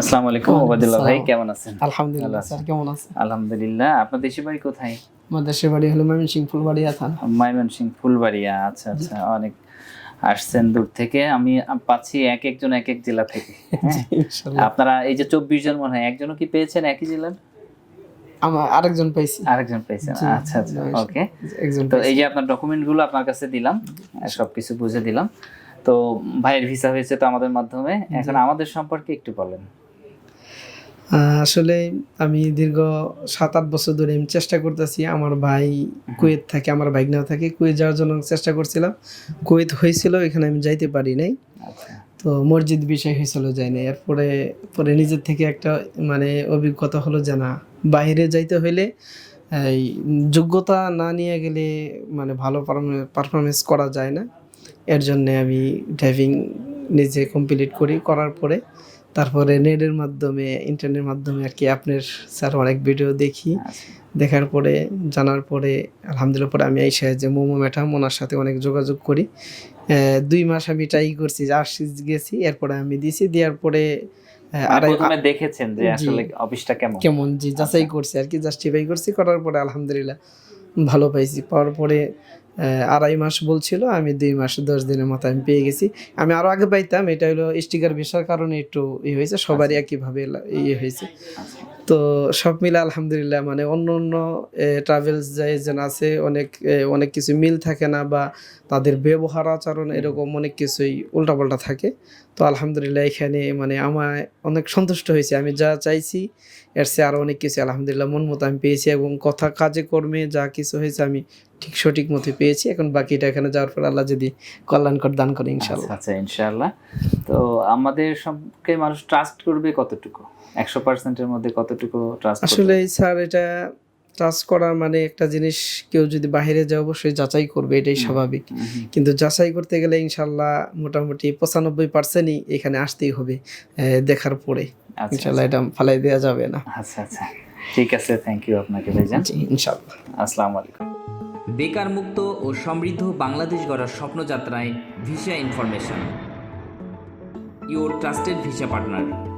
আসসালামু আলাইকুম ওবায়দুল্লাহ ভাই কেমন আছেন? আলহামদুলিল্লাহ স্যার কেমন আছেন? আলহামদুলিল্লাহ আপনার দেশের বাড়ি কোথায়? আমার দেশের বাড়ি হলো ময়মনসিংহ ফুলবাড়িয়া থানা। ময়মনসিং ফুলবাড়িয়া আচ্ছা আচ্ছা অনেক আসছেন দূর থেকে। আমি পাচ্ছি এক একজন এক এক জেলা থেকে হ্যাঁ? আপনারা এই যে চব্বিশ জন মনে হয় একজনও কি পেয়েছেন একই জেলার? আমার আরেকজন পাইছি। আরেকজন পেয়েছেন আচ্ছা আচ্ছা ওকে। তো এই যে আপনার ডকুমেন্টগুলো আপনার কাছে দিলাম সব কিছু বুঝে দিলাম। তো ভাইয়ের ভিসা হয়েছে তো আমাদের মাধ্যমে। এখন আমাদের সম্পর্কে একটু বলেন। আসলে আমি দীর্ঘ সাত আট বছর ধরে আমি চেষ্টা করতেছি আমার ভাই কুয়েত থাকে আমার ভাইগনাও থাকে কুয়েত যাওয়ার জন্য চেষ্টা করছিলাম। কুয়েত হয়েছিল এখানে আমি যাইতে পারি নাই। আচ্ছা। তো মসজিদ বিষয় হয়েছিল যাই না এরপরে পরে নিজের থেকে একটা মানে অভিজ্ঞতা হলো যে না বাইরে যাইতে হইলে এই যোগ্যতা না নিয়ে গেলে মানে ভালো পারফরমেন্স করা যায় না। এর জন্যে আমি ড্রাইভিং নিজে কমপ্লিট করি করার পরে তারপরে নেটের মাধ্যমে ইন্টারনেটের মাধ্যমে আর কি আপনার স্যার অনেক ভিডিও দেখি। আচ্ছা। দেখার পরে জানার পরে আলহামদুলিল্লাহ পরে আমি এই যে মোমো ম্যাডাম ওনার সাথে অনেক যোগাযোগ করি। দুই মাস আমি ট্রাই করছি আসছি গেছি এরপরে আমি দিছি দেওয়ার পরে মানে দেখেছেন যে আসলে অফিসটা কেমন? কেমন জি যাচাই করছি আর কি জাস্টিফাই করছি করার পরে আলহামদুলিল্লাহ ভালো পাইছি। পাওয়ার পরে আড়াই মাস বলছিল আমি দুই মাস দশ দিনের মতো আমি পেয়ে গেছি। আমি আরও আগে পাইতাম এটা হলো স্টিকার ভিসার কারণে একটু ইয়ে হয়েছে সবারই একইভাবে ইয়ে হয়েছে। আচ্ছা। তো সব মিলে আলহামদুলিল্লাহ মানে অন্য অন্য ট্রাভেলস যে এজেন্ট আছে অনেক অনেক কিছু মিল থাকে না বা তাদের ব্যবহার আচরণ এরকম অনেক কিছুই উল্টাপাল্টা থাকে। তো আলহামদুলিল্লাহ এখানে মানে আমার অনেক সন্তুষ্ট হয়েছে। আমি যা চাইছি এর চেয়ে আরও অনেক কিছু আলহামদুলিল্লাহ মন মতো আমি পেয়েছি এবং কথা কাজে কর্মে যা কিছু হয়েছে আমি ঠিক সঠিক মতো পেয়েছি। এখন বাকিটা এখানে যাওয়ার পর আল্লাহ যদি কল্যাণকর দান করে ইনশাল্লাহ আচ্ছা আচ্ছা ইনশাআল্লাহ। তো আমাদের সবকে মানুষ ট্রাস্ট করবে কতটুকু? একশো পার্সেন্টের মধ্যে কতটুকু ট্রাস্ট আসলে স্যার এটা ট্রাস্ট করার মানে একটা জিনিস কেউ যদি বাইরে যায় অবশ্যই যাচাই করবে এটাই স্বাভাবিক। কিন্তু যাচাই করতে গেলে ইনশাল্লাহ মোটামুটি পঁচানব্বই পার্সেন্টই এখানে আসতেই হবে দেখার পরে। আচ্ছা ইনশাল্লাহ এটা ফালাই দেওয়া যাবে না। আচ্ছা আচ্ছা। ঠিক আছে থ্যাংক ইউ আপনাকে ভাইজান। ইনশাল্লাহ আসসালামু আলাইকুম। বেকার মুক্ত ও সমৃদ্ধ বাংলাদেশ গড়ার স্বপ্নযাত্রায় visa information. Your trusted visa partner.